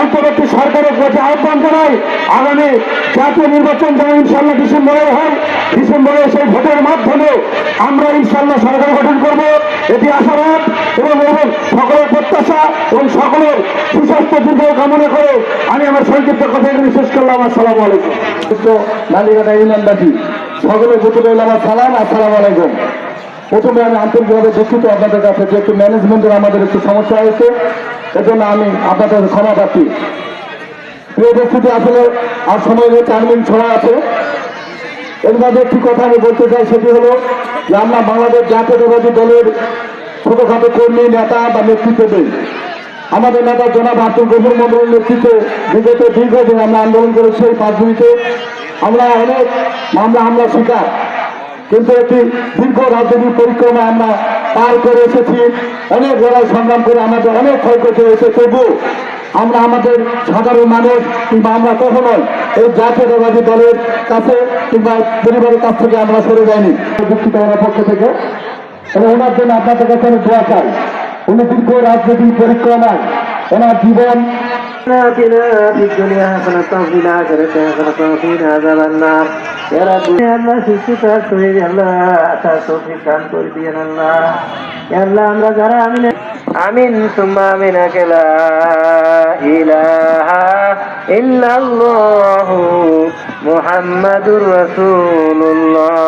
অন্তর্বর্তী সরকারের প্রতি আহ্বান জানাই, আগামী জাতীয় নির্বাচন যেন ইনশাল্লাহ ডিসেম্বরে হয়, ডিসেম্বরে সেই ভোটের মাধ্যমে আমরা ইনশাল্লাহ সরকার গঠন করব। এটি আশাবাদ এবং এবং সকলের প্রত্যাশা এবং সকলের সুস্বাস্থ্য দীর্ঘ কামনা করে আমি আমার সংক্ষিপ্ত কথা এখানে শেষ করলাম। আসসালামু আলাইকুম। নালিকাটা ইউনিয়নবাসী, সকলের রইল আমার সালাম, আসসালামু আলাইকুম। প্রথমে আমি আন্তরিকভাবে দুঃখিত আপনাদের কাছে যে একটু ম্যানেজমেন্টের আমাদের একটু সমস্যা হয়েছে। এজন্য আমি আপনাদের ক্ষমা প্রার্থী। প্রিয় উপস্থিতি, আসলে আর সময় নেই চার মিনিট ছড়া আছে। এর মধ্যে একটি কথা আমি বলতে চাই, সেটি হলো যে আমরা বাংলাদেশ জাতীয়তাবাদী দলের ছোটখাটো কর্মী, নেতা বা নেতৃত্ব দেই। আমাদের নেতা জনাব আব্দুল গফুর মন্ডলের নেতৃত্বে বিগত দীর্ঘদিন আমরা আন্দোলন করেছি এই পাঁচগুলিতে আমরা অনেক মামলা হামলা শিকার। কিন্তু একটি দীর্ঘ রাজনৈতিক পরিক্রমা আমরা পার করে এসেছি অনেক লড়াই সংগ্রাম করে আমাদের অনেক ক্ষয়ক্ষতি হয়েছে তবু আমরা আমাদের সাধারণ মানুষ কিংবা আমরা কখনোই এই জাতীয়তাবাদী দলের কাছে কিংবা পরিবারের কাছ থেকে আমরা সরে যাইনি দুঃখিত ওনার পক্ষ থেকে এবং ওনার জন্য আপনাদের কাছে আমি দোয়া চাই উনি দীর্ঘ রাজনৈতিক পরিক্রমায় ওনার জীবন آتنا في الدنيا حسنة وفي الآخرة حسنة وقنا عذاب النار আল্লাহ শিশু তার শহীদ আল্লাহ, তার তৌফিক দান করে দিয়েন আল্লাহ। আল্লাহ, আমরা যারা আমিন আমিন, সুম্মা আমিন আকেলা ইলাহা ইল্লাল্লাহু মুহাম্মাদুর রাসূলুল্লাহ।